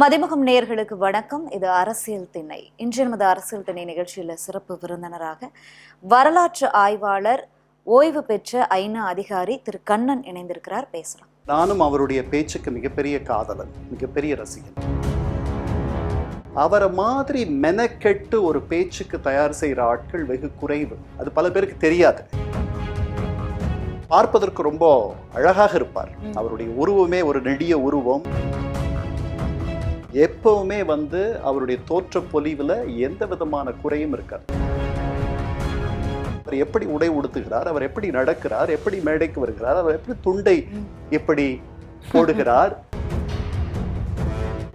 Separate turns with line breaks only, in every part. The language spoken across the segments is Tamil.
மதிமுகம் நேயர்களுக்கு வணக்கம். இது அரசியல் திணை இன்று நமது அரசியல் திணை நிகழ்ச்சியில் சிறப்பு விருந்தினராக வரலாற்று ஆய்வாளர் ஓய்வு பெற்ற ஐநா அதிகாரி திரு. கண்ணன் இணைந்திருக்கிறார். பேசலாம்.
நானும் அவருடைய பேச்சுக்கு மிகப்பெரிய காதலன் மிகப்பெரிய ரசிகன். அவரை மாதிரி மெனக்கெட்டு ஒரு பேச்சுக்கு தயார் செய்கிற ஆட்கள் வெகு குறைவு. அது பல பேருக்கு தெரியாது. பார்ப்பதற்கு ரொம்ப அழகாக இருப்பார். அவருடைய உருவமே ஒரு நெடிய உருவம். எப்பவுமே வந்து அவருடைய தோற்ற பொலிவுல எந்த விதமான குறையும் இருக்காது. அவர் எப்படி உடை உடுத்துகிறார் அவர் எப்படி நடக்கிறார் எப்படி மேடைக்கு வருகிறார் அவர் எப்படி துண்டை எப்படி போடுகிறார்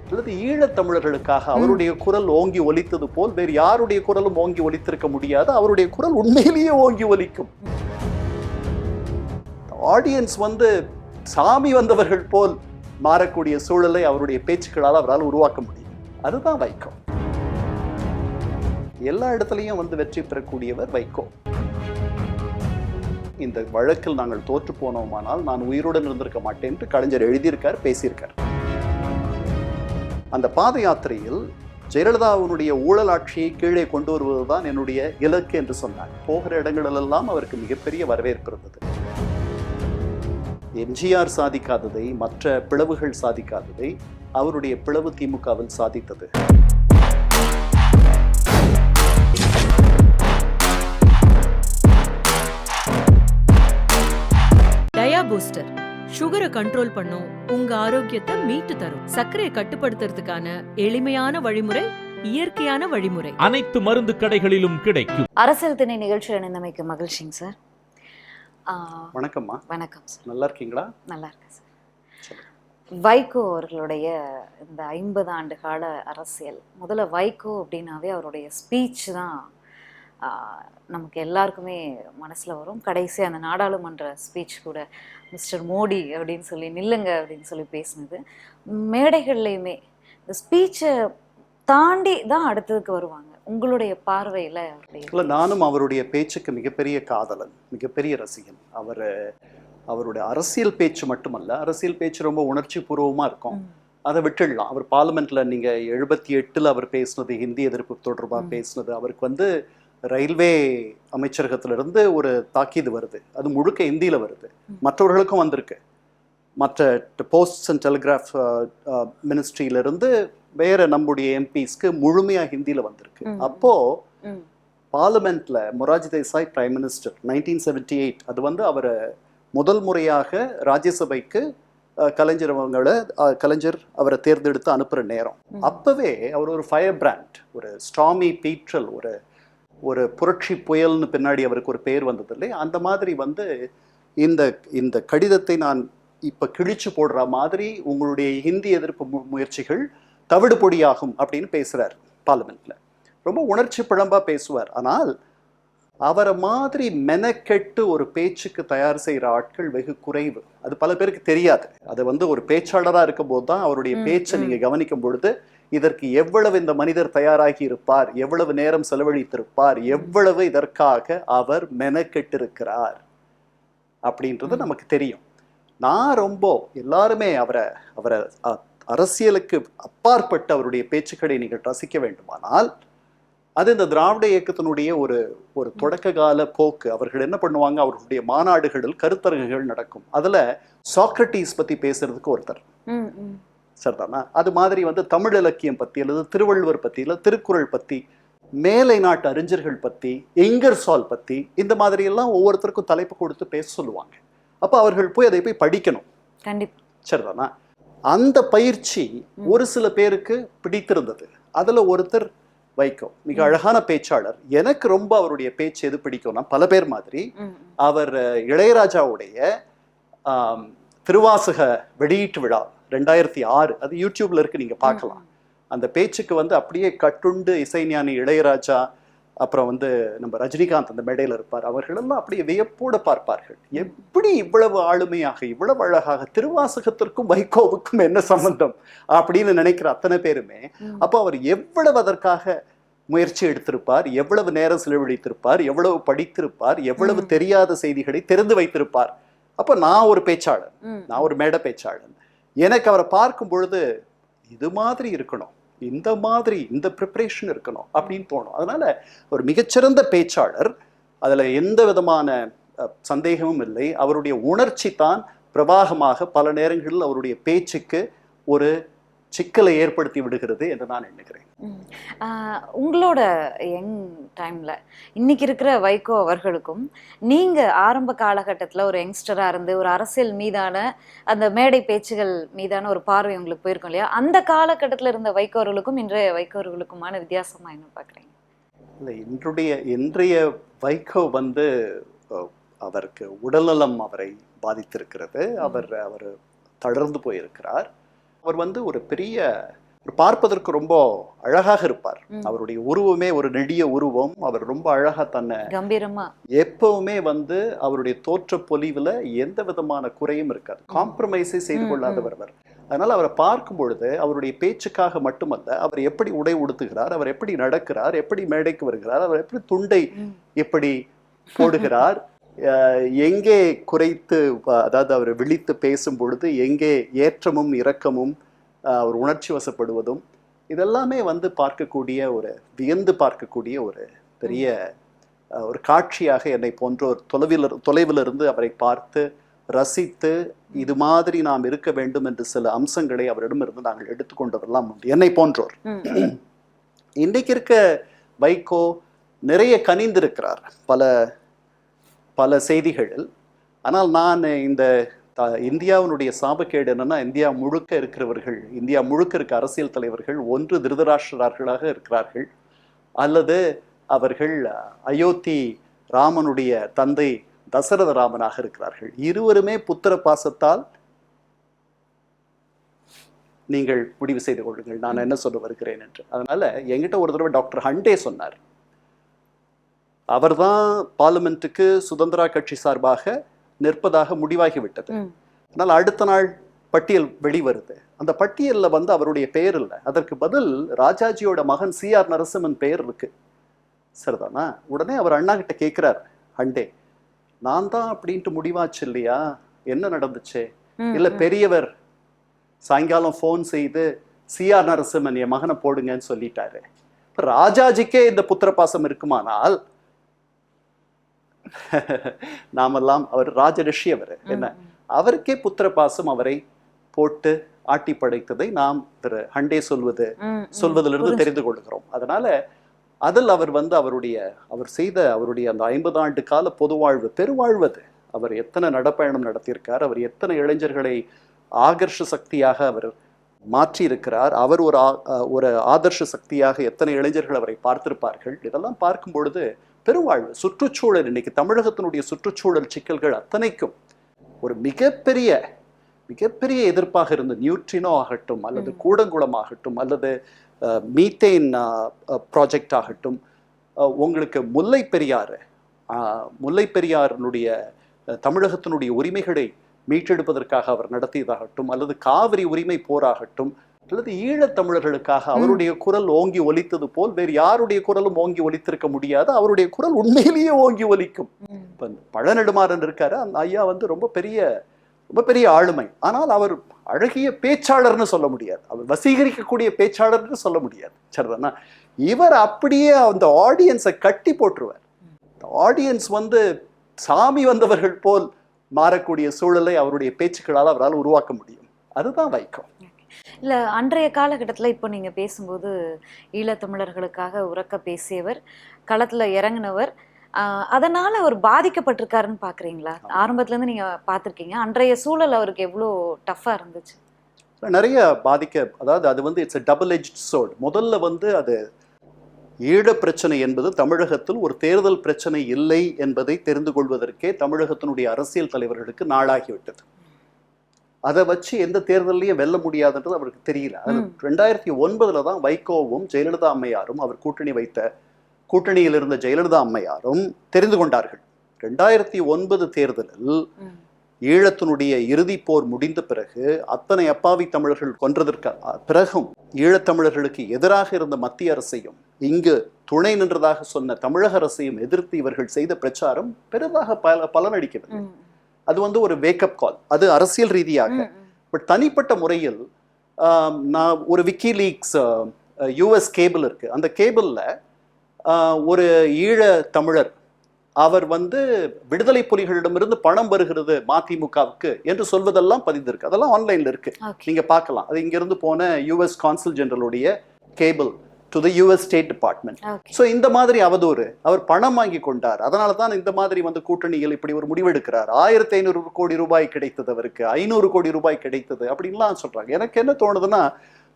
அல்லது ஈழத் தமிழர்களுக்காக அவருடைய குரல் ஓங்கி ஒலித்தது போல் வேறு யாருடைய குரலும் ஓங்கி ஒலித்திருக்க முடியாது அவருடைய குரல் உண்மையிலேயே ஓங்கி ஒலிக்கும். ஆடியன்ஸ் வந்து சாமி வந்தவர்கள் போல் மாறக்கூடிய சூழலை அவருடைய பேச்சுக்களால் அவரால் உருவாக்க முடியும். அதுதான் வைகோ. எல்லா இடத்துலையும் வந்து வெற்றி பெறக்கூடியவர் வைகோ. இந்த வழக்கில் நாங்கள் தோற்று போனோமானால் நான் உயிருடன் இருந்திருக்க மாட்டேன் என்று கலைஞர் எழுதியிருக்கார் பேசியிருக்கார். அந்த பாத யாத்திரையில் ஜெயலலிதாவுடைய ஊழல் ஆட்சியை கீழே கொண்டு வருவதுதான் என்னுடைய இலக்கு என்று சொன்னார். போகிற இடங்களிலெல்லாம் அவருக்கு மிகப்பெரிய வரவேற்பு இருந்தது. எம்ஜிஆர் சாதிக்காததை மற்ற பிளவுகள் சாதிக்காததை அவருடைய பிளவு திமுகவில் சாதித்தது.
டயா பூஸ்டர். சுகரை கண்ட்ரோல் பண்ணும் உங்க ஆரோக்கியத்தை மீட்டு தரும். சர்க்கரையை கட்டுப்படுத்துறதுக்கான எளிமையான வழிமுறை இயற்கையான வழிமுறை.
அனைத்து மருந்து கடைகளிலும் கிடைக்கும்.
அரசியல் திணை நிகழ்ச்சியில் இணைந்தமைக்கு மகிழ்ச்சிங்க சார்.
வணக்கம்மா.
வணக்கம் சார்.
நல்லா இருக்கீங்களா
நல்லா இருக்கேன் சார் வைகோ அவர்களுடைய இந்த ஐம்பது ஆண்டு கால அரசியல். முதல்ல வைகோ அப்படின்னாவே அவருடைய ஸ்பீச் தான் நமக்கு எல்லாருக்குமே மனசில் வரும். கடைசி அந்த நாடாளுமன்ற ஸ்பீச் கூட மிஸ்டர் மோடி அப்படின்னு சொல்லி நில்லுங்க அப்படின்னு சொல்லி பேசினது. மேடைகள்லையுமே இந்த ஸ்பீச்சை தாண்டி தான் அடுத்ததுக்கு வருவாங்க. உங்களுடைய பார்வையில்
இல்ல நானும் அவருடைய பேச்சுக்கு மிகப்பெரிய காதலன் மிகப்பெரிய ரசிகன் அவர் அவருடைய அரசியல் பேச்சு மட்டுமல்ல அரசியல் பேச்சு ரொம்ப உணர்ச்சி பூர்வமா இருக்கும். அதை விட்டுடலாம் அவர் பார்லிமெண்ட்ல நீங்க எழுபத்தி எட்டுல அவர் பேசினது ஹிந்தி எதிர்ப்பு தொடர்பா
ம்.
பேசினது அவருக்கு வந்து ரயில்வே அமைச்சரகத்திலிருந்து ஒரு தாக்கீது வருது அது முழுக்க இந்தியில வருது. மற்றவர்களுக்கும் வந்திருக்கு மற்ற போஸ்ட் அண்ட் டெலிகிராஃப் மினிஸ்ட்ரியிலிருந்து வேற நம்முடைய எம்பிஸ்க்கு முழுமையா ஹிந்தியில வந்திருக்கு. அப்போ. பார்லிமெண்ட்ல Morarji Desai prime minister nineteen seventy eight அது வந்து அவரை முதல் முறையாக ராஜ்யசபைக்கு கலைஞர் அவங்கள கலைஞர் அவரை தேர்ந்தெடுத்து அனுப்புற நேரம். அப்பவே அவர் ஒரு ஃபயர் பிராண்ட் ஒரு ஸ்டாமி பீட்ரல் ஒரு ஒரு புரட்சி புயல்னு பின்னாடி அவருக்கு ஒரு பேர் வந்தது இல்லை அந்த மாதிரி வந்து இந்த இந்த கடிதத்தை நான் இப்ப கிழிச்சு போடுற மாதிரி உங்களுடைய ஹிந்தி எதிர்ப்பு முயற்சிகள் தவிடு பொடியாகும் அப்படின்னு பேசுறார் பார்லிமெண்ட்ல ரொம்ப உணர்ச்சி பிழம்பா பேசுவார். ஆனால் அவரை மாதிரி மெனக்கெட்டு ஒரு பேச்சுக்கு தயார் செய்கிற ஆட்கள் வெகு குறைவு. அது பல பேருக்கு தெரியாது. அது வந்து ஒரு பேச்சாளராக இருக்கும்போது தான் அவருடைய பேச்சை
ம்.
நீங்க கவனிக்கும் பொழுது இதற்கு எவ்வளவு இந்த மனிதர் தயாராகி இருப்பார் எவ்வளவு நேரம் செலவழித்திருப்பார் எவ்வளவு இதற்காக அவர் மெனக்கெட்டிருக்கிறார் அப்படின்றது
ம்.
நமக்கு தெரியும். நான் ரொம்ப எல்லாருமே அவரை அவரை அரசியலுக்கு அப்பாற்பட்டு அவருடைய பேச்சுக்களை நீங்கள் ரசிக்க வேண்டுமானால் அது இந்த திராவிட இயக்கத்தினுடைய ஒரு ஒரு தொடக்க கால போக்கு. அவர்கள் என்ன பண்ணுவாங்க? அவர்களுடைய மாநாடுகளில் கருத்தரங்குகள் நடக்கும். அதுல சாக்ரட்டிஸ் பத்தி பேசுறதுக்கு ஒருத்தர். சரிதானா? அது மாதிரி வந்து தமிழ் இலக்கியம் பத்தி அல்லது திருவள்ளுவர் பத்தி இல்ல திருக்குறள் பத்தி மேலை நாட்டு அறிஞர்கள் பத்தி எங்கர்சால் பத்தி இந்த மாதிரி எல்லாம் ஒவ்வொருத்தருக்கும் தலைப்பு கொடுத்து பேச சொல்லுவாங்க. அப்ப அவர்கள் போய் அதை போய் படிக்கணும்.
கண்டிப்பா
சரிதானா? அந்த பயிற்சி ஒரு சில பேருக்கு பிடித்திருந்தது. அதுல ஒருத்தர் வைகோ மிக. அழகான பேச்சாளர். எனக்கு ரொம்ப அவருடைய பேச்சு எது பிடிக்கும்னா பல பேர் மாதிரி. அவர் இளையராஜாவுடைய திருவாசக வெளியீட்டு விழா ரெண்டாயிரத்தி ஆறு. அது யூடியூப்ல இருக்கு நீங்க பார்க்கலாம். அந்த பேச்சுக்கு வந்து அப்படியே கட்டுண்டு இசைஞானி இளையராஜா அப்புறம் வந்து நம்ம ரஜினிகாந்த் அந்த மேடையில் இருப்பார் அவர்களெல்லாம் அப்படியே வியப்போடு பார்ப்பார்கள் எப்படி இவ்வளவு ஆளுமையாக இவ்வளவு அழகாக திருவாசகத்திற்கும் வைகோவுக்கும் என்ன சம்பந்தம் அப்படின்னு நினைக்கிற அத்தனை பேருமே. அப்போ அவர் எவ்வளவு அதற்காக முயற்சி எடுத்திருப்பார் எவ்வளவு நேரம் செலவழித்திருப்பார் எவ்வளவு படித்திருப்பார் எவ்வளவு. தெரியாத செய்திகளை தெரிந்து வைத்திருப்பார் அப்போ நான் ஒரு பேச்சாளர்
ம்.
நான் ஒரு மேடை பேச்சாளன் எனக்கு அவரை பார்க்கும் பொழுது இது மாதிரி இருக்கணும் இந்த மாதிரி இந்த ப்ரிப்பரேஷன் இருக்கணும் அப்படின்னு தோணும். அதனால் ஒரு மிகச்சிறந்த பேச்சாளர் அதில் எந்த விதமான சந்தேகமும் இல்லை. அவருடைய உணர்ச்சி தான் பிரவாகமாக பல நேரங்களில் அவருடைய பேச்சுக்கு ஒரு சிக்கலை ஏற்படுத்தி விடுகிறது என்று நான் எண்ணுகிறேன்.
உங்களோட யங் டைம்ல இன்னைக்கு இருக்கிற வைகோ அவர்களுக்கும் நீங்க ஆரம்ப காலகட்டத்துல ஒரு யங்ஸ்டரா இருந்து ஒரு அரசியல் மீதான அந்த மேடை பேச்சுகள் மீதான ஒரு பார்வை உங்களுக்கு போயிருக்கும் இல்லையா? அந்த காலகட்டத்துல இருந்த வைகோ அவர்களுக்கும் இன்றைய வைகோ அவர்களுக்குமான வித்தியாசமா என்ன பாக்குறீங்க?
இல்லை இன்றைய இன்றைய வைகோ வந்து அவருக்கு உடல்நலம் அவரை பாதித்திருக்கிறது. அவர் அவர் தளர்ந்து போயிருக்கிறார். அவர் வந்து ஒரு பெரிய பார்ப்பதற்கு ரொம்ப அழகாக இருப்பார். அவருடைய உருவமே ஒரு நெடிய உருவம். அவர் ரொம்ப அழகா தன்னை
கம்பீரமா.
எப்பவுமே வந்து அவருடைய தோற்ற பொலிவுல எந்த விதமான குறையும் இருக்காது. காம்ப்ரமைஸை செய்து கொள்ளாதவர் அவர். அதனால அவரை பார்க்கும் பொழுது அவருடைய பேச்சுக்காக மட்டுமல்ல அவர் எப்படி உடை உடுத்துகிறார் அவர் எப்படி நடக்கிறார் எப்படி மேடைக்கு வருகிறார் அவர் எப்படி துண்டை. எப்படி போடுகிறார் எங்கே குறைத்து அதாவது அவர் விழித்து பேசும் பொழுது எங்கே ஏற்றமும் இரக்கமும் அவர் உணர்ச்சி வசப்படுவதும் இதெல்லாமே வந்து பார்க்கக்கூடிய ஒரு வியந்து பார்க்கக்கூடிய ஒரு பெரிய ஒரு காட்சியாக என்னை போன்ற ஒரு தொலைவில் தொலைவில் இருந்து அவரை பார்த்து ரசித்து இது மாதிரி நாம் இருக்க வேண்டும் என்று சில அம்சங்களை அவரிடமிருந்து நாங்கள் எடுத்துக்கொண்டதெல்லாம் உண்டு. என்னை போன்றோர். இன்றைக்கு இருக்க வைகோ நிறைய கனிந்திருக்கிறார். பல பல செய்திகளில். ஆனால் நான் இந்த த- இந்தியாவினுடைய சாபக்கேடு என்னென்னா இந்தியா முழுக்க இருக்கிறவர்கள் இந்தியா முழுக்க இருக்க அரசியல் தலைவர்கள் ஒன்று திருதராஷ்டிரார்களாக இருக்கிறார்கள். அல்லது அவர்கள் அயோத்தி ராமனுடைய தந்தை தசரத ராமனாக இருக்கிறார்கள். இருவருமே புத்திர பாசத்தால் நீங்கள் முடிவு செய்து கொள்ளுங்கள். நான் என்ன சொல்ல வருகிறேன் என்று. அதனால என்கிட்ட ஒரு தடவை டாக்டர் ஹண்டே சொன்னார். அவர்தான் பார்லிமெண்ட்டுக்கு சுதந்திரா கட்சி சார்பாக நிற்பதாக முடிவாகிவிட்டது. ஆனால் அடுத்த நாள் பட்டியல் வெளிவருது. அந்த பட்டியலில் வந்து அவருடைய பெயர் இல்லை. அதற்கு பதில் ராஜாஜியோட மகன் சி ஆர் நரசிம்மன் பெயர் இருக்கு. சரிதானா? உடனே அவர் அண்ணா கிட்ட கேட்கிறார் ஹண்டே நான் தான் அப்படின்ட்டு முடிவாச்சு இல்லையா? என்ன நடந்துச்சு? இல்ல. பெரியவர் சாயங்காலம் ஃபோன் செய்து சிஆர் நரசிம்மன் என் மகனை போடுங்கன்னு சொல்லிட்டாரு. இப்ப ராஜாஜிக்கே இந்த புத்திர பாசம் இருக்குமானால் நாமெல்லாம் அவர் ராஜரிஷி அவர் என்ன. அவருக்கே புத்திர பாசம் அவரை போட்டு ஆட்டி படைத்ததை நாம் திரு ஹண்டே சொல்வது. சொல்வதிலிருந்து. தெரிந்து கொள்கிறோம் அதனால அதில் அவர் வந்து அவருடைய அவர் செய்த அவருடைய அந்த ஐம்பது ஆண்டு கால பொதுவாழ்வு பெருவாழ்வு அது அவர் எத்தனை நடப்பயணம் நடத்தியிருக்கார் அவர் எத்தனை இளைஞர்களை ஆகர்ஷ சக்தியாக அவர் மாற்றி இருக்கிறார் அவர் ஒரு ஒரு ஆதர்ஷ சக்தியாக எத்தனை இளைஞர்கள் அவரை பார்த்திருப்பார்கள் இதெல்லாம் பார்க்கும் பொழுது பெருவாழ்வு சுற்றுச்சூழல் இன்னைக்கு தமிழகத்தினுடைய சுற்றுச்சூழல் சிக்கல்கள் அத்தனைக்கும் ஒரு மிகப்பெரிய மிகப்பெரிய எதிர்ப்பாக இருந்த நியூட்ரினோ ஆகட்டும் அல்லது. கூடங்குளம் ஆகட்டும் அல்லது மீத்தேன் ப்ராஜெக்ட் ஆகட்டும் உங்களுக்கு முல்லை பெரியாறு அஹ், முல்லை பெரியாறினுடைய அஹ், தமிழகத்தினுடைய உரிமைகளை மீட்டெடுப்பதற்காக அவர் நடத்தியதாகட்டும் அல்லது காவிரி உரிமை போராகட்டும் அல்லது ஈழத் தமிழர்களுக்காக அவருடைய குரல் ஓங்கி ஒலித்தது போல் வேறு யாருடைய குரலும் ஓங்கி ஒலித்திருக்க முடியாது. அவருடைய குரல் உண்மையிலேயே ஓங்கி ஒலிக்கும். இப்போ பழநெடுமாறன் இருக்காரு. அந்த ஐயா வந்து ரொம்ப பெரிய ரொம்ப பெரிய ஆளுமை. ஆனால் அவர் அழகிய பேச்சாளர்னு சொல்ல முடியாது. அவர் வசீகரிக்கக்கூடிய பேச்சாளர்னு சொல்ல முடியாது. சரிதானா? இவர் அப்படியே அந்த ஆடியன்ஸை கட்டி போட்டுருவார். ஆடியன்ஸ் வந்து சாமி வந்தவர்கள் போல் மாறக்கூடிய சூழலை அவருடைய பேச்சுக்களால் அவரால் உருவாக்க முடியும். அதுதான் வைக்கம்.
இல்ல அன்றைய காலகட்டத்துல இப்போ நீங்க பேசும்போது ஈழத்தமிழர்களுக்காக உறக்க பேசியவர் களத்துல இறங்கினவர் அதனால அவர் பாதிக்கப்பட்டிருக்காருன்னு பாக்குறீங்களா? ஆரம்பத்துல இருந்து நீங்க பார்த்திருக்கீங்க அன்றைய சூழல் அவருக்கு எவ்வளோ டஃப்பா இருந்துச்சு?
நிறைய பாதிக்க அதாவது அது வந்து இட்ஸ் டபுள் எஜ் சோர்ட் முதல்ல வந்து அது ஈழ பிரச்சனை என்பது தமிழகத்தில் ஒரு தேர்தல் பிரச்சனை இல்லை என்பதை தெரிந்து கொள்வதற்கே தமிழகத்தினுடைய அரசியல் தலைவர்களுக்கு நாளாகிவிட்டது. அதை வச்சு எந்த தேர்தலையும் வெல்ல முடியாதுன்றது அவருக்கு தெரியல. ரெண்டாயிரத்தி ஒன்பதுல தான் வைகோவும் ஜெயலலிதா அம்மையாரும் அவர் கூட்டணி வைத்த கூட்டணியில் இருந்த ஜெயலலிதா அம்மையாரும் தெரிந்து கொண்டார்கள் ரெண்டாயிரத்தி ஒன்பது தேர்தலில். ஈழத்தினுடைய இறுதிப் போர் முடிந்த பிறகு அத்தனை அப்பாவி தமிழர்கள் கொன்றதற்கு பிறகும் ஈழத்தமிழர்களுக்கு எதிராக இருந்த மத்திய அரசையும் இங்கு துணை நின்றதாக சொன்ன தமிழக அரசையும் எதிர்த்து இவர்கள் செய்த பிரச்சாரம் பெரிதாக பல பலனளிக்கிறது. அது வந்து ஒரு வேக்கப் கால் அது அரசியல் ரீதியாக. பட் தனிப்பட்ட முறையில் நான் ஒரு விக்கி லீக்ஸ் யூஎஸ் கேபிள் இருக்கு. அந்த கேபிளில் ஒரு ஈழ தமிழர் அவர் வந்து விடுதலை புலிகளிடமிருந்து பணம் வருகிறது மதிமுகவுக்கு என்று சொல்வதெல்லாம் பதிந்திருக்கு. அதெல்லாம் ஆன்லைன்ல இருக்கு.
ஓகே
நீங்க பார்க்கலாம். அது இங்கிருந்து போன US consul ஜெனரலுடைய cable to the US State Department so இந்த மாதிரி அவதூறு அவர் பணம் வாங்கி கொண்டார். அதனால தான் இந்த மாதிரி வந்து கூட்டணியில் இப்படி ஒரு முடிவெடுக்கிறார். ஆயிரத்தி ஐநூறு கோடி ரூபாய் கிடைத்தது அவருக்கு ஐநூறு கோடி ரூபாய் கிடைத்தது அப்படின்லாம் சொல்றாங்க. எனக்கு என்ன தோணுதுன்னா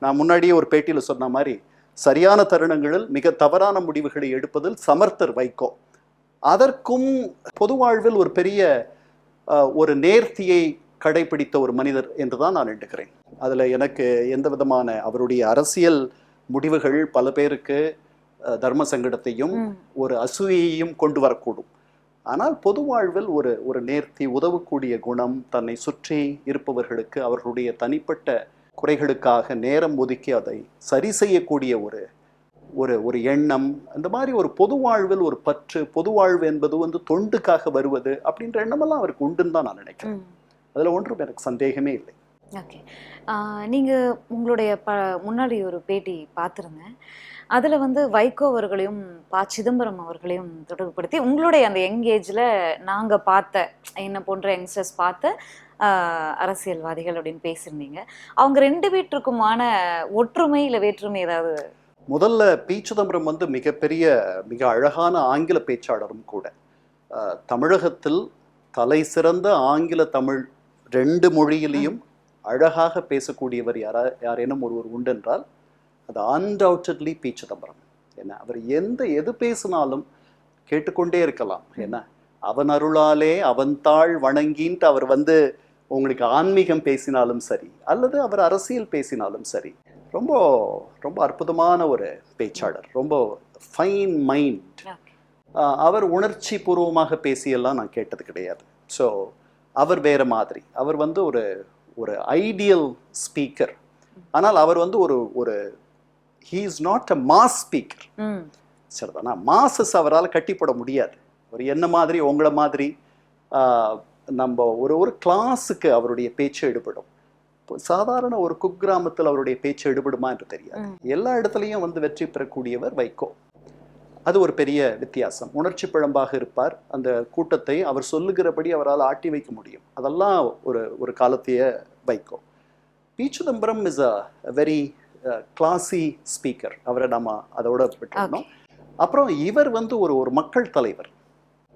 நான் முன்னாடியே ஒரு பேட்டியில் சொன்ன மாதிரி சரியான தருணங்களில் மிக தவறான முடிவுகளை எடுப்பதில் சமர்த்தர் வைகோ. அதற்கும் பொது வாழ்வில் ஒரு பெரிய ஒரு நேர்த்தியை கடைபிடித்த ஒரு மனிதர் என்று தான் நான் எண்ணுகிறேன். அதில் எனக்கு எந்த விதமான அவருடைய அரசியல் முடிவுகள் பல பேருக்கு தர்ம சங்கடத்தையும் ஒரு அசூயையும் கொண்டு வரக்கூடும். ஆனால் பொது வாழ்வில் ஒரு ஒரு நேர்த்தி உதவக்கூடிய குணம் தன்னை சுற்றி இருப்பவர்களுக்கு அவர்களுடைய தனிப்பட்ட குறைகளுக்காக நேரம் ஒதுக்கி அதை சரி செய்யக்கூடிய ஒரு ஒரு ஒரு எண்ணம் அந்த மாதிரி ஒரு பொது வாழ்வில் ஒரு பற்று பொது வாழ்வு என்பது வந்து தொண்டுக்காக வருவது அப்படின்ற எண்ணமெல்லாம் அவருக்கு உண்டுன்னு தான் நான் நினைக்கிறேன். அதில் ஒன்றும் எனக்கு சந்தேகமே இல்லை.
ஓகே. நீங்கள் உங்களுடைய ப முன்னாடி ஒரு பேட்டி பார்த்துருந்தேன். அதில் வந்து வைகோ அவர்களையும் ப சிதம்பரம் அவர்களையும் தொடர்புபடுத்தி உங்களுடைய அந்த யங் ஏஜில் நாங்கள் பார்த்த என்ன போன்ற யங்ஸ்டர்ஸ் பார்த்த அரசியல்வாதிகள் அப்படின்னு பேசியிருந்தீங்க. அவங்க ரெண்டு வீட்டிற்குமான ஒற்றுமை இல்லை வேற்றுமை ஏதாவது?
முதல்ல பி சிதம்பரம் வந்து மிகப்பெரிய மிக அழகான ஆங்கில பேச்சாளரும் கூட. தமிழகத்தில் தலை சிறந்த ஆங்கில தமிழ் ரெண்டு மொழியிலையும் அழகாக பேசக்கூடியவர் யாரா யாரேனும் ஒருவர் உண்டென்றால் அது அன்டவுட்டட்லி பி சிதம்பரம். என்ன? அவர் எந்த எது பேசினாலும் கேட்டுக்கொண்டே இருக்கலாம். என்ன? அவன் அருளாலே அவன் தாழ் வணங்கின்ட்டு அவர் வந்து உங்களுக்கு ஆன்மீகம் பேசினாலும் சரி அல்லது அவர் அரசியல் பேசினாலும் சரி ரொம்ப ரொம்ப அற்புதமான ஒரு பேச்சாளர். ரொம்ப ஃபைன் மைண்ட் அவர் உணர்ச்சி பூர்வமாக பேசியெல்லாம் நான் கேட்டது கிடையாது. ஸோ அவர் வேற மாதிரி. அவர் வந்து ஒரு ஒரு ஐடியல் ஸ்பீக்கர் ஆனால் அவர் வந்து ஒரு ஒரு he is not a mass speaker சரிதானா? மாசஸ் அவரால் கட்டி போட முடியாது. ஒரு என்ன மாதிரி உங்களை மாதிரி நம்ம ஒரு ஒரு கிளாஸுக்கு அவருடைய பேச்சு எடுபடும். சாதாரண ஒரு குக்கிராமத்தில் அவருடைய பேச்சு எடுபடுமா என்று தெரியாது. எல்லா இடத்துலையும் வந்து வெற்றி பெறக்கூடியவர் வைகோ. அது ஒரு பெரிய வித்தியாசம். உணர்ச்சி பிழம்பாக இருப்பார். அந்த கூட்டத்தை அவர் சொல்லுகிறபடி அவரால் ஆட்டி வைக்க முடியும். அதெல்லாம் ஒரு ஒரு காலத்திய Vaiko P Chidambaram is a very classy speaker அவரை நம்ம அதோட விட்டுருந்தோம் அப்புறம் இவர் வந்து ஒரு ஒரு மக்கள் தலைவர்.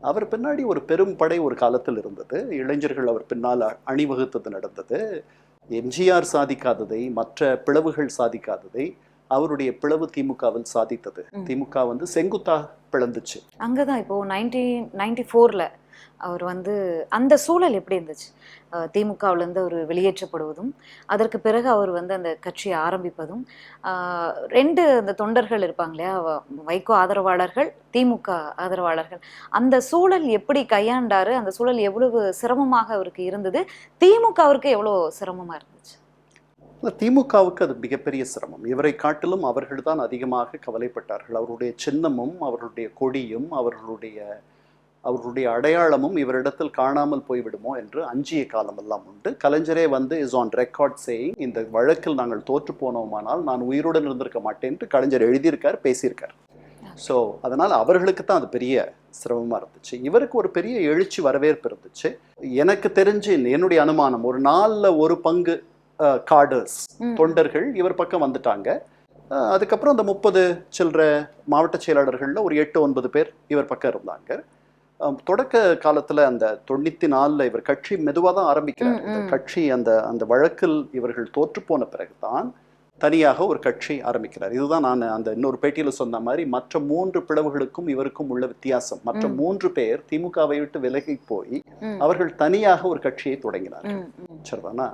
அவர் பின்னாடி ஒரு பெரும் படை ஒரு காலத்தில் இருந்தது. இளைஞர்கள் அவர் பின்னால் அணிவகுத்தது நடந்தது. எம்ஜிஆர் சாதிக்காததை மற்ற பிளவுகள் சாதிக்காததை அவருடைய பிளவு திமுகவில் சாதித்தது. திமுக வந்து செங்குத்தா பிளந்துச்சு.
அங்கே தான் இப்போது நைன்டீன் நைன்டி ஃபோரில் அவர் வந்து அந்த சூழல் எப்படி இருந்துச்சு? திமுகவிலேருந்து அவர் வெளியேற்றப்படுவதும் அதற்கு பிறகு அவர் வந்து அந்த கட்சியை ஆரம்பிப்பதும் ரெண்டு அந்த தொண்டர்கள் இருப்பாங்க இல்லையா வைகோ ஆதரவாளர்கள் திமுக ஆதரவாளர்கள் அந்த சூழல் எப்படி கையாண்டாரு அந்த சூழல் எவ்வளவு சிரமமாக அவருக்கு இருந்தது திமுகவிற்கு எவ்வளோ சிரமமாக இருந்துச்சு?
இல்ல, திமுகவுக்கு அது மிகப்பெரிய சிரமம். இவரை காட்டிலும் அவர்கள் தான் அதிகமாக கவலைப்பட்டார்கள். அவருடைய சின்னமும் அவர்களுடைய கொடியும் அவர்களுடைய அவருடைய அடையாளமும் இவரிடத்தில் காணாமல் போய்விடுமோ என்று அஞ்சிய காலமெல்லாம் உண்டு. கலைஞரே வந்து இஸ் ஆன் ரெக்கார்ட் சேயிங் இந்த வழக்கில் நாங்கள் தோற்று போனோமானால் நான் உயிருடன் இருந்திருக்க மாட்டேன்ட்டு கலைஞர் எழுதியிருக்கார் பேசியிருக்கார். ஸோ அதனால் அவர்களுக்கு தான் அது பெரிய சிரமமாக இருந்துச்சு. இவருக்கு ஒரு பெரிய எழுச்சி வரவேற்பு இருந்துச்சு. எனக்கு தெரிஞ்சு என்னுடைய அனுமானம் ஒரு நாளில் ஒரு பங்கு கார்டர்ஸ். தொண்டர்கள் இவர் பக்கம் வந்துட்டாங்க அதுக்கப்புறம் அந்த முப்பது சில்லற மாவட்ட செயலாளர்களில் ஒரு எட்டு ஒன்பது பேர் இவர் பக்கம் இருந்தாங்க தொடக்க காலத்தில் அந்த தொண்ணூற்றி நாலில் இவர் கட்சி மெதுவாக தான் ஆரம்பிக்கிறார் இந்த. கட்சி அந்த அந்த வழக்கில் இவர்கள் தோற்று போன பிறகுதான் தனியாக ஒரு கட்சி ஆரம்பிக்கிறார் இதுதான் நான் அந்த இன்னொரு பேட்டியில் சொன்ன மாதிரி மற்ற மூன்று பிளவுகளுக்கும் இவருக்கும் உள்ள வித்தியாசம் மற்ற. மூன்று பேர் திமுகவை விட்டு விலகி போய் அவர்கள் தனியாக ஒரு கட்சியை தொடங்கினார். சரிதானா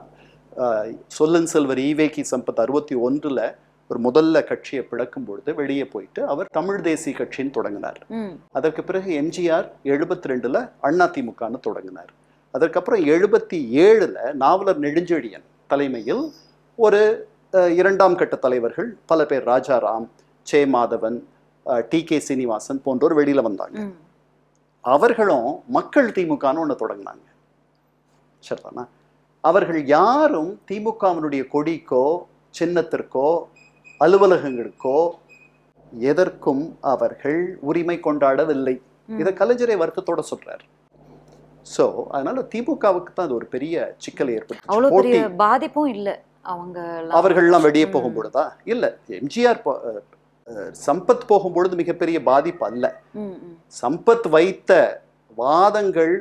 சொல்லன் செல்வர் ஈவேகி சம்பத் அறுபத்தி ஒன்றில் ஒரு முதல்ல கட்சியை பிளக்கும் பொழுது வெளியே போயிட்டு அவர் தமிழ் தேசிய கட்சின்னு தொடங்கினார். அதற்கு பிறகு எம்ஜிஆர் எழுபத்தி ரெண்டுல அண்ணா திமுகன்னு தொடங்கினார். அதற்கப்புறம் எழுபத்தி ஏழுல நாவலர் நெடுஞ்செழியன் தலைமையில் ஒரு இரண்டாம் கட்ட தலைவர்கள் பல பேர் ராஜாராம் சே மாதவன் டி கே சீனிவாசன் போன்றோர் வெளியில வந்தாங்க. அவர்களும் மக்கள் திமுகன்னு ஒன்று தொடங்கினாங்க. சரிதானா? அவர்கள் யாரும் திமுகவினுடைய கொடிக்கோ சின்னத்திற்கோ அலுவலகங்களுக்கோ எதற்கும் அவர்கள் உரிமை கொண்டாடவில்லை. இதை கலைஞரை வருத்தத்தோட சொல்றாரு. சோ அதனால திமுகவுக்கு தான் அது ஒரு பெரிய சிக்கலை ஏற்படுத்தி
பாதிப்பும் இல்ல. அவங்க
அவர்கள்லாம் வெளியே
ம்.
போகும் பொழுதா இல்ல எம்ஜிஆர் சம்பத் போகும்பொழுது மிகப்பெரிய பாதிப்பு அல்ல. சம்பத் வைத்த வாதங்கள்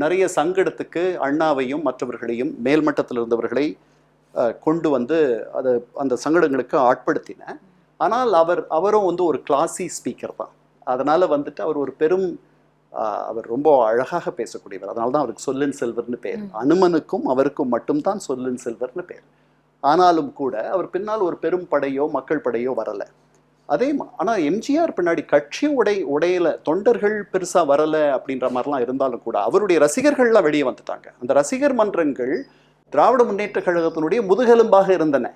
நிறைய சங்கடத்துக்கு அண்ணாவையும் மற்றவர்களையும் மேல்மட்டத்தில் இருந்தவர்களை கொண்டு வந்து அது அந்த சங்கடங்களுக்கு ஆட்படுத்தின ஆனால் அவர் அவரும் வந்து ஒரு கிளாசி ஸ்பீக்கர் தான். அதனால வந்துட்டு அவர் ஒரு பெரும் அவர் ரொம்ப அழகாக பேசக்கூடியவர். அதனால தான் அவருக்கு சொல்லின் செல்வர்னு பேர். அனுமனுக்கும் அவருக்கும் மட்டும்தான் சொல்லின் செல்வர்னு பேர். ஆனாலும் கூட அவர் பின்னால் ஒரு பெரும் படையோ மக்கள் படையோ வரல. அதே ம- ஆனா எம்ஜிஆர் பின்னாடி கட்சி உடை உடையில தொண்டர்கள் பெருசா வரல அப்படின்ற மாதிரிலாம் இருந்தாலும் கூட அவருடைய ரசிகர்கள்லாம் வெளியே வந்துட்டாங்க. அந்த ரசிகர் மன்றங்கள் திராவிட முன்னேற்ற கழகத்தினுடைய முதுகெலும்பாக இருந்தன.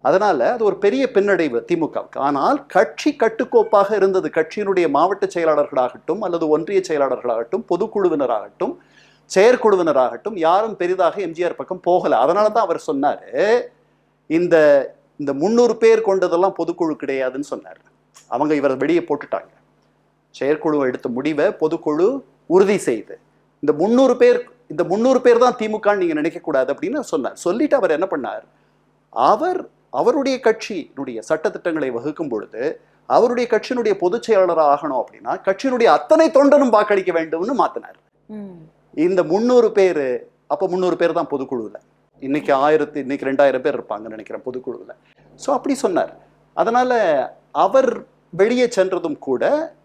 அதனால அது ஒரு பெரிய பின்னடைவு திமுகவுக்கு. ஆனால் கட்சி கட்டுக்கோப்பாக இருந்தது கட்சியினுடைய மாவட்ட செயலாளர்களாகட்டும் அல்லது ஒன்றிய செயலாளர்களாகட்டும் பொதுக்குழுவினராகட்டும் செயற்குழுவினராகட்டும் யாரும் பெரிதாக எம்ஜிஆர் பக்கம் போகல. அதனால தான் அவர் சொன்னாரு இந்த இந்த முந்நூறு பேர் கொண்டதெல்லாம் பொதுக்குழு கிடையாதுன்னு சொன்னார். அவங்க இவரை வெளியே போட்டுட்டாங்க. செயற்குழு எடுத்த முடிவை பொதுக்குழு உறுதி செய்து இந்த முந்நூறு பேர் இந்த முந்நூறு பேர் தான் திமுகன்னு நீங்க நினைக்க கூடாது அப்படின்னு சொன்னார். சொல்லிட்டு அவர் என்ன பண்ணார்? அவர் அவருடைய கட்சியினுடைய சட்டத்திட்டங்களை வகுக்கும் பொழுது அவருடைய கட்சியினுடைய பொதுச் செயலாளர் ஆகணும் அப்படின்னா கட்சியினுடைய அத்தனை தொண்டனும் வாக்களிக்க வேண்டும்னு மாத்தினார். இந்த முந்நூறு பேர் அப்போ முந்நூறு பேர் தான் பொதுக்குழுவில் இன்னைக்கு ஆயிரத்தி இன்னைக்கு ரெண்டாயிரம் பேர் இருப்பாங்கன்னு நினைக்கிறேன் பொதுக்குழுவில். ஸோ அப்படி சொன்னார். அதனால அவர் வெளியே சென்றதும் கூட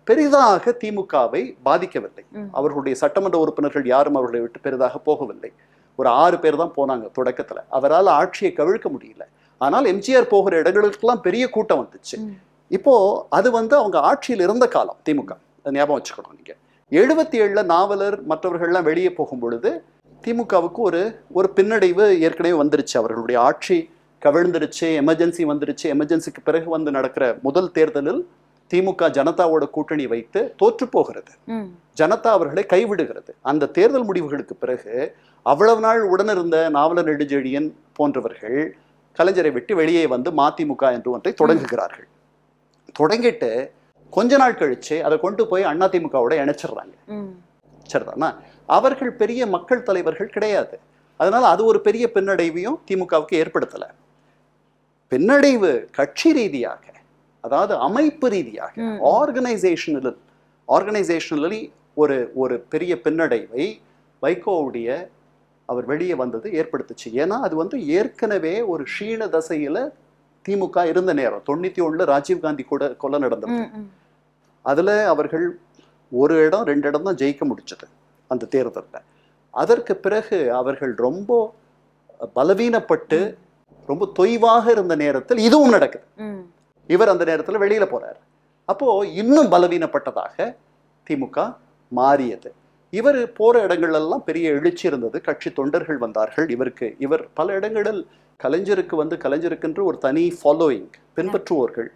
பெரிதாக திமுகவை பாதிக்கவில்லை. அவர்களுடைய சட்டமன்ற உறுப்பினர்கள் யாரும் அவர்களை விட்டு பெரிதாக போகவில்லை. ஒரு ஆறு பேர் தான் போனாங்க தொடக்கத்துல. அவரால் ஆட்சியை கவிழ்க்க முடியல. ஆனால் எம்ஜிஆர் போகிற இடங்களுக்கெல்லாம் பெரிய கூட்டம் வந்துச்சு. இப்போ அது வந்து அவங்க ஆட்சியில் இருந்த காலம் திமுக. ஞாபகம் வச்சுக்கணும் நீங்க. எழுபத்தி ஏழுல நாவலர் மற்றவர்கள்லாம் வெளியே போகும் பொழுது திமுகவுக்கு ஒரு ஒரு பின்னடைவு ஏற்கனவே வந்துருச்சு. அவர்களுடைய ஆட்சி கவிழ்ந்துருச்சு எமர்ஜென்சி வந்துருச்சு. எமர்ஜென்சிக்கு பிறகு வந்து நடக்கிற முதல் தேர்தலில் திமுக ஜனதாவோட கூட்டணி வைத்து தோற்று போகிறது. ஜனதா அவர்களை கைவிடுகிறது. அந்த தேர்தல் முடிவுகளுக்கு பிறகு அவ்வளவு நாள் உடனிருந்த நாவலர் நெடுஞ்செழியன் போன்றவர்கள் கலைஞரை விட்டு வெளியே வந்து மதிமுக என்று ஒன்றை தொடங்குகிறார்கள். தொடங்கிட்டு கொஞ்ச நாள் கழிச்சு அதை கொண்டு போய் அதிமுகவோட இணைச்சிடுறாங்க. சரிதானா? அவர்கள் பெரிய மக்கள் தலைவர்கள் கிடையாது. அதனால அது ஒரு பெரிய பின்னடைவையும் திமுகவுக்கு ஏற்படுத்தல. பின்னடைவு கட்சி ரீதியாக அதாவது அமைப்பு ரீதியாக. ஆர்கனைசேஷனல் ஆர்கனைசேஷனலி ஒரு ஒரு பெரிய பின்னடைவை வைகோவுடைய அவர் வெளியே வந்தது ஏற்படுத்துச்சு. ஏன்னா அது வந்து ஏற்கனவே ஒரு க்ஷீண தசையில திமுக இருந்த நேரம். தொண்ணூத்தி ஒண்ணுல ராஜீவ்காந்தி கூட கொலை நடந்தது. அதுல அவர்கள் ஒரு இடம் ரெண்டு இடம் தான் ஜெயிக்க முடிச்சது. அந்த தேர்தலில். அதற்கு பிறகு அவர்கள் ரொம்ப பலவீனப்பட்டு ரொம்ப தொய்வாக இருந்த நேரத்தில் இதுவும் நடக்குது. இவர் அந்த நேரத்தில் வெளியில போறார். அப்போ இன்னும் பலவீனப்பட்டதாக திமுக மாறியது. இவர் போற இடங்களெல்லாம் பெரிய எழுச்சி இருந்தது. கட்சி தொண்டர்கள் வந்தார்கள். இவருக்கு இவர் பல இடங்களில் கலைஞருக்கு வந்து கலைஞருக்கென்று ஒரு தனி ஃபாலோயிங் பின்பற்றுவோர்கள்.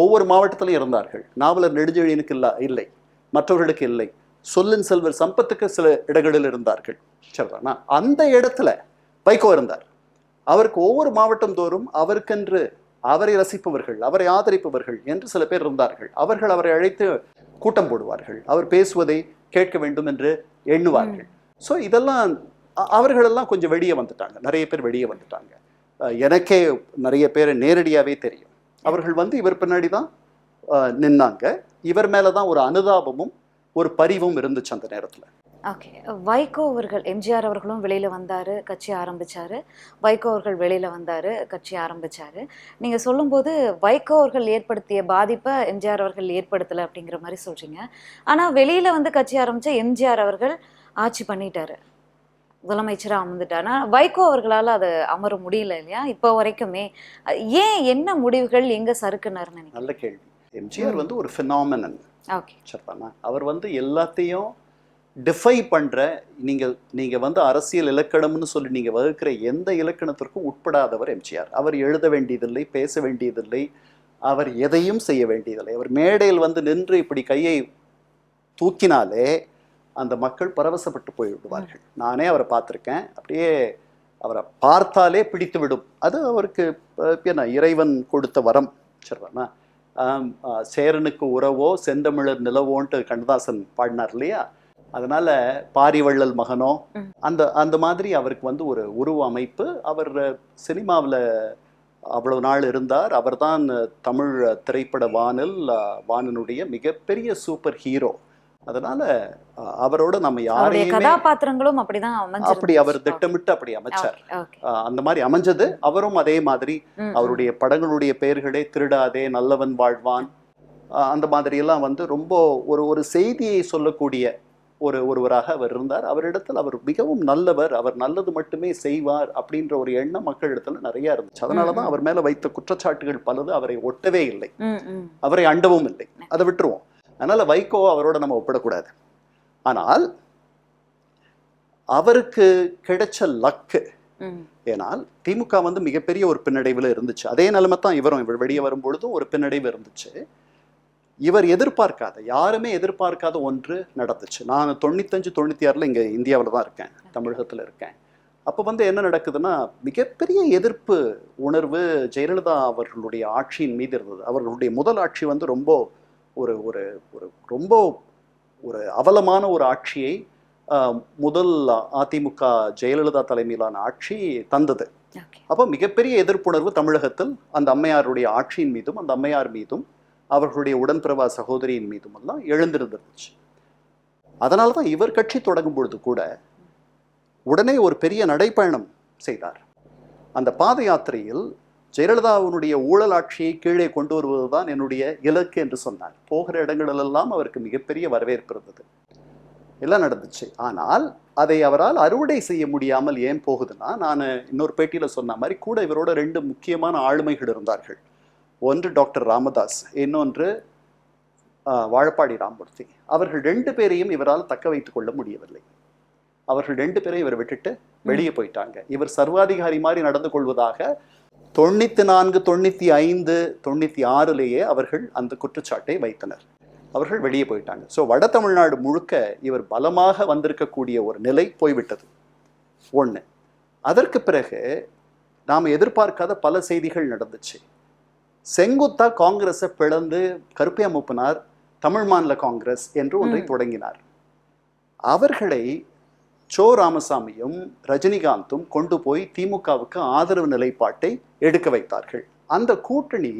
ஒவ்வொரு மாவட்டத்திலும் இருந்தார்கள். நாவலர் நெடுஞ்செழியனுக்கு இல்ல இல்லை. மற்றவர்களுக்கு இல்லை. சொல்லின் செல்வர் சம்பத்துக்கு சில இடங்களில் இருந்தார்கள். சரிதானா? அந்த இடத்துல வைகோ இருந்தார். அவருக்கு ஒவ்வொரு மாவட்டம் தோறும் அவருக்கென்று அவரை ரசிப்பவர்கள் அவரை ஆதரிப்பவர்கள் என்று சில பேர் இருந்தார்கள். அவர்கள் அவரை அழைத்து கூட்டம் போடுவார்கள். அவர் பேசுவதை கேட்க வேண்டும் என்று எண்ணுவார்கள். ஸோ இதெல்லாம் அவர்களெல்லாம் கொஞ்சம் வெளியே வந்துட்டாங்க. நிறைய பேர் வெளியே வந்துட்டாங்க. எனக்கே நிறைய பேர் நேரடியாகவே தெரியும். அவர்கள் வந்து இவர் பின்னாடி தான் நின்னாங்க. இவர் மேலே தான் ஒரு அனுதாபமும் ஒரு பரிவும் இருந்துச்சு அந்த நேரத்தில்.
ஓகே வைகோ அவர்கள் எம்ஜிஆர் அவர்களும் வெளியில வந்தாரு கட்சி ஆரம்பிச்சாரு. வைகோ அவர்கள் வெளியில வந்தாரு கட்சி ஆரம்பிச்சாரு. நீங்க சொல்லும்போது வைகோ அவர்கள் ஏற்படுத்திய பாதிப்பை எம்ஜிஆர் அவர்கள் ஏற்படுத்தல அப்படிங்கிற மாதிரி சொல்றீங்க. ஆனா வெளியில வந்து கட்சி ஆரம்பிச்ச எம்ஜிஆர் அவர்கள் ஆட்சி பண்ணிட்டாரு. முதலமைச்சரா அமர்ந்துட்டாரு. ஆனா வைகோ அவர்களால அது அமர முடியல இல்லையா? இப்போ வரைக்குமே. ஏன் என்ன முடிவுகள் எங்க சறுக்குனாருன்னு
நல்ல கேள்வி. எம்ஜிஆர் வந்து ஒரு ஃபினாமினன் சரிதானா அவர் வந்து எல்லாத்தையும் டிஃபை பண்ற நீங்க நீங்க வந்து அரசியல் இலக்கணம்னு சொல்லி நீங்க வகுக்கிற எந்த இலக்கணத்திற்கும் உட்படாதவர் எம்ஜிஆர். அவர் எழுத வேண்டியதில்லை பேச வேண்டியதில்லை அவர் எதையும் செய்ய வேண்டியதில்லை. அவர் மேடையில் வந்து நின்று இப்படி கையை தூக்கினாலே அந்த மக்கள் பரவசப்பட்டு போய் விடுவார்கள் நானே அவரை பார்த்துருக்கேன். அப்படியே அவரை பார்த்தாலே பிடித்து விடும் அது அவருக்கு என்ன இறைவன் கொடுத்த வரம். சரிதானா சேரனுக்கு உறவோ செந்தமிழர் நிலவோன்ட்டு கண்ணதாசன் பாடினார் இல்லையா? அதனால பாரிவள்ளல் மகனோ. அந்த அந்த மாதிரி அவருக்கு வந்து ஒரு உருவ அமைப்பு. அவர் சினிமாவில் அவ்வளவு நாள் இருந்தார். அவர்தான் தமிழ் திரைப்பட வானில் வானினுடைய மிகப்பெரிய சூப்பர் ஹீரோ. அதனால அவரோட நம்ம யாரையுமே
கதாபாத்திரங்களும் அப்படிதான்
அப்படி அவர் திட்டமிட்டு அப்படி அமைச்சார். அந்த மாதிரி அமைஞ்சது. அவரும் அதே மாதிரி அவருடைய படங்களுடைய பெயர்களே திருடாதே நல்லவன் வாழ்வான். அந்த மாதிரி எல்லாம் வந்து ரொம்ப ஒரு ஒரு செய்தியை சொல்லக்கூடிய ஒரு ஒருவராக அவர் இருந்தார். அவரிடத்தில் அவர் மிகவும் நல்லவர். அவர் நல்லது மட்டுமே செய்வார் அப்படின்ற ஒரு எண்ணம் மக்களிடத்துல நிறைய இருந்துச்சு. அதனால தான்
ம்.
அவர் மேல வைத்த குற்றச்சாட்டுகள் பலது அவரை ஒட்டவே இல்லை. அவரை அண்டவும் இல்லை. அதை விட்டுருவோம். அதனால வைகோ அவரோட நம்ம ஒப்பிடக்கூடாது. ஆனால் அவருக்கு கிடைச்ச லக்கு ஏனால் திமுக வந்து மிகப்பெரிய ஒரு பின்னடைவில் இருந்துச்சு. அதே நிலைமை தான் இவரும். இவர் வெளியே வரும்பொழுதும் ஒரு பின்னடைவு இருந்துச்சு. இவர் எதிர்பார்க்காத யாருமே எதிர்பார்க்காத ஒன்று நடந்துச்சு. நான் தொண்ணூத்தஞ்சு தொண்ணூற்றி ஆறில் இங்கே இந்தியாவில் தான் இருக்கேன். தமிழகத்தில் இருக்கேன். அப்போ வந்து என்ன நடக்குதுன்னா மிகப்பெரிய எதிர்ப்பு உணர்வு ஜெயலலிதா அவர்களுடைய ஆட்சியின் மீது இருந்தது. அவர்களுடைய முதல் ஆட்சி வந்து ரொம்ப ஒரு ஒரு ஒரு ரொம்ப ஒரு அவலமான ஒரு ஆட்சியை முதல் அதிமுக ஜெயலலிதா தலைமையிலான ஆட்சி தந்தது. அப்போ மிகப்பெரிய எதிர்ப்புணர்வு தமிழகத்தில் அந்த அம்மையாருடைய ஆட்சியின் மீதும் அந்த அம்மையார் மீதும் அவர்களுடைய உடன்பிறவா சகோதரியின் மீதும் எல்லாம் எழுந்திருந்துருந்துச்சு. அதனால தான் இவர் கட்சி தொடங்கும் பொழுது கூட உடனே ஒரு பெரிய நடைப்பயணம் செய்தார். அந்த பாத யாத்திரையில் ஜெயலலிதாவினுடைய ஊழல் ஆட்சியை கீழே கொண்டு வருவதுதான் என்னுடைய இலக்கு என்று சொன்னார். போகிற இடங்களிலெல்லாம் அவருக்கு மிகப்பெரிய வரவேற்பு இருந்தது. எல்லாம் நடந்துச்சு. ஆனால் அதை அவரால் அறுவடை செய்ய முடியாமல் ஏன் போகுதுன்னா நான் இன்னொரு பேட்டியில் சொன்ன மாதிரி கூட இவரோட ரெண்டு முக்கியமான ஆளுமைகள் இருந்தார்கள். ஒன்று டாக்டர் ராமதாஸ் இன்னொன்று ஆஹ், வாழப்பாடி ராமமூர்த்தி அவர்கள் ரெண்டு பேரையும் இவரால் தக்க வைத்துக் கொள்ள முடியவில்லை. அவர்கள் ரெண்டு பேரையும் இவர் விட்டுட்டு வெளியே போயிட்டாங்க. இவர் சர்வாதிகாரி மாதிரி நடந்து கொள்வதாக தொண்ணூத்தி நான்கு தொண்ணூத்தி ஐந்து தொண்ணூத்தி ஆறுலேயே அவர்கள் அந்த குற்றச்சாட்டை வைத்தனர். அவர்கள் வெளியே போயிட்டாங்க. ஸோ வட தமிழ்நாடு முழுக்க இவர் பலமாக வந்திருக்கக்கூடிய ஒரு நிலை போய்விட்டது. ஒன்று அதற்கு பிறகு நாம் எதிர்பார்க்காத பல செய்திகள் நடந்துச்சு. செங்குத்தா காங்கிரஸை பிளந்து கருப்பையா மூப்பனார் தமிழ் மாநில காங்கிரஸ் என்று ஒன்றை. தொடங்கினார். அவர்களை சோ ராமசாமியும் ரஜினிகாந்தும் கொண்டு போய் திமுகவுக்கு ஆதரவு நிலைப்பாட்டை எடுக்க வைத்தார்கள். அந்த கூட்டணி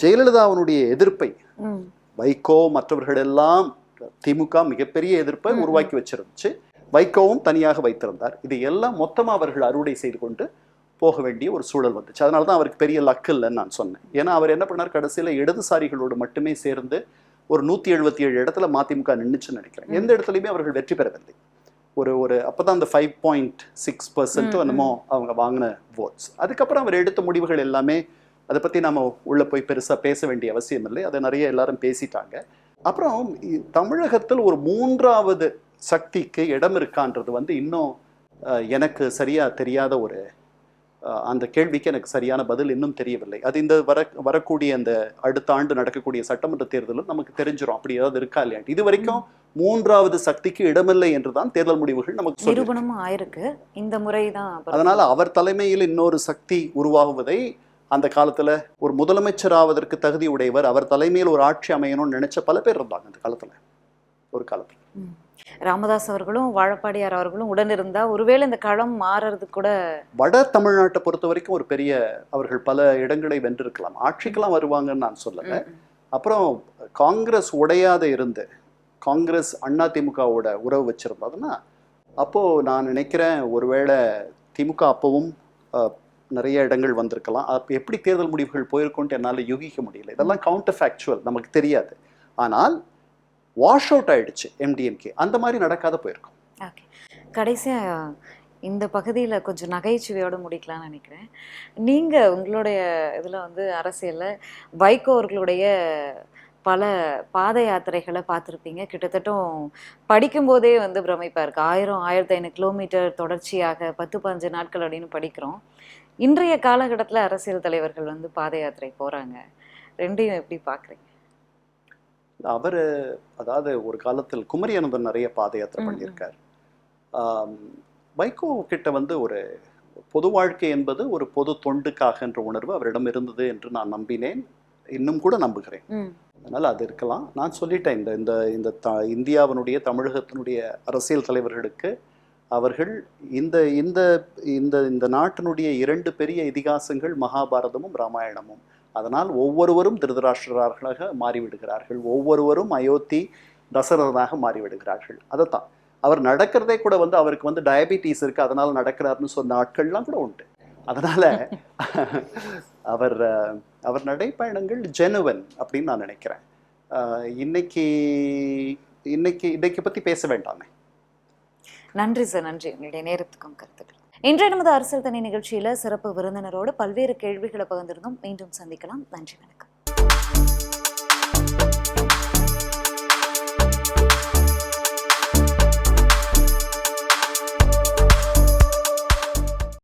ஜெயலலிதாவினுடைய எதிர்ப்பை வைகோ மற்றவர்கள் எல்லாம் திமுக மிகப்பெரிய எதிர்ப்பை. உருவாக்கி வச்சிருந்துச்சு. வைகோவும் தனியாக வைத்திருந்தார். இது எல்லாம் மொத்தமா அவர்கள் அறுவடை செய்து கொண்டு போக வேண்டிய ஒரு சூழல் வந்துச்சு. அதனால தான் அவருக்கு பெரிய லக்கு இல்லைன்னு நான் சொன்னேன். ஏன்னா அவர் என்ன பண்ணார்? கடைசியில இடதுசாரிகளோடு மட்டுமே சேர்ந்து ஒரு நூத்தி எழுபத்தி ஏழு இடத்துல மதிமுக நின்றுச்சுன்னு நினைக்கிறேன். எந்த இடத்துலையுமே அவர்கள் வெற்றி பெறவில்லை. ஒரு ஒரு அப்பதான் அந்த ஃபைவ் பாயிண்ட் சிக்ஸ் பர்சன்ட் என்னமோ அவங்க வாங்கின votes. அதுக்கப்புறம் அவர் எடுத்த முடிவுகள் எல்லாமே அதை பத்தி நாம உள்ள போய் பெருசா பேச வேண்டிய அவசியம் இல்லை. அதை நிறைய எல்லாரும் பேசிட்டாங்க. அப்புறம் தமிழகத்தில் ஒரு மூன்றாவது சக்திக்கு இடம் இருக்கான்றது வந்து இன்னும் எனக்கு சரியா தெரியாத ஒரு அந்த கேள்விக்கு எனக்கு சரியான பதில் இன்னும் தெரியவில்லை. அது இந்த வர வரக்கூடிய அந்த அடுத்த ஆண்டு நடக்கக்கூடிய சட்டமன்ற தேர்தலும் நமக்கு தெரிஞ்சிரும். அப்படி ஏதாவது இருக்கா இல்லையா? இது வரைக்கும் மூன்றாவது சக்திக்கு இடமில்லை என்றுதான் தேர்தல் முடிவுகள் நமக்கு
நிரூபணமும் ஆயிருக்கு. இந்த முறை தான்
அதனால அவர் தலைமையில் இன்னொரு சக்தி உருவாகுவதை அந்த காலத்துல ஒரு முதலமைச்சர் ஆவதற்கு தகுதி உடையவர் அவர் தலைமையில் ஒரு ஆட்சி அமையணும்னு நினைச்ச பல பேர் இருந்தாங்க அந்த காலத்துல. ஒரு காலத்துல.
ராமதாஸ் அவர்களும் வாழப்பாடியார் அவர்களும் உடன் ஒருவேளை இந்த களம் மாறுறது கூட
வட தமிழ்நாட்டை பொறுத்த வரைக்கும் ஒரு பெரிய அவர்கள் பல இடங்களை வென்றிருக்கலாம். ஆட்சிக்கெல்லாம் வருவாங்கன்னு நான் சொல்லல. அப்புறம் காங்கிரஸ் உடையாத இருந்து காங்கிரஸ் அண்ணா திமுகவோட உறவு வச்சிருந்ததுன்னா அப்போ நான் நினைக்கிறேன் ஒருவேளை திமுக அப்பவும் நிறைய இடங்கள் வந்திருக்கலாம். அப்போ எப்படி தேர்தல் முடிவுகள் போயிருக்கும்ட்டு என்னால் யூகிக்க முடியல. இதெல்லாம் கவுண்டர் ஃபேக்சுவல் நமக்கு தெரியாது. ஆனால் வாஷ் அவுட் ஆயிடுச்சு எம்டிஎம்கே அந்த மாதிரி நடக்காத போயிருக்கும்.
ஓகே கடைசியா இந்த பகுதியில கொஞ்சம் நகைச்சுவையோட முடிக்கலாம்னு நினைக்கிறேன். நீங்க உங்களுடைய இதில் வந்து அரசியலில் வைகோ அவர்களுடைய பல பாத யாத்திரைகளை பார்த்துருப்பீங்க. கிட்டத்தட்ட படிக்கும்போதே வந்து பிரமிப்பாக இருக்குது ஆயிரம் ஆயிரத்தி ஐநூறு கிலோமீட்டர் தொடர்ச்சியாக பத்து பதினஞ்சு நாட்கள் அப்படின்னு படிக்கிறோம். இன்றைய காலகட்டத்தில் அரசியல் தலைவர்கள் வந்து பாத யாத்திரை போறாங்க. ரெண்டையும் எப்படி பார்க்குறீங்க?
அவர் அதாவது ஒரு காலத்தில் குமரி அனந்தன் நிறைய பாத யாத்திரை
ம், ம்.
பண்ணியிருக்கார் வைகோ கிட்ட வந்து ஒரு பொது வாழ்க்கை என்பது ஒரு பொது தொண்டுக்காக என்ற உணர்வு அவரிடம் இருந்தது என்று நான் நம்பினேன். இன்னும் கூட நம்புகிறேன். அதனால் அது இருக்கலாம். நான் சொல்லிட்டேன் இந்த இந்த இந்த த இந்தியாவினுடைய தமிழகத்தினுடைய அரசியல் தலைவர்களுக்கு அவர்கள் இந்த இந்த இந்த இந்த நாட்டினுடைய இரண்டு பெரிய இதிகாசங்கள் மகாபாரதமும் ராமாயணமும். அதனால் ஒவ்வொருவரும் திருதராஷ்டிரர்களாக மாறிவிடுகிறார்கள். ஒவ்வொருவரும் அயோத்தி தசரதனாக மாறிவிடுகிறார்கள். அதைத்தான். அவர் நடக்கிறதே கூட வந்து அவருக்கு வந்து டயபிட்டிஸ் இருக்கு அதனால நடக்கிறாருன்னு சொன்ன ஆட்கள்லாம் கூட உண்டு. அதனால அவர் அவர் நடைப்பயணங்கள் ஜெனுவன் அப்படின்னு நான் நினைக்கிறேன். இன்னைக்கு இன்னைக்கு இன்னைக்கு பத்தி பேச வேண்டாமே.
நன்றி சார் நன்றி. உங்களுடைய நேரத்துக்கும் கருத்துக்கள். இன்றைய நமது அரசியல் தனி நிகழ்ச்சியில் சிறப்பு விருந்தினரோடு பல்வேறு கேள்விகளை பகிர்ந்திருந்தோம். மீண்டும் சந்திக்கலாம். நன்றி வணக்கம்.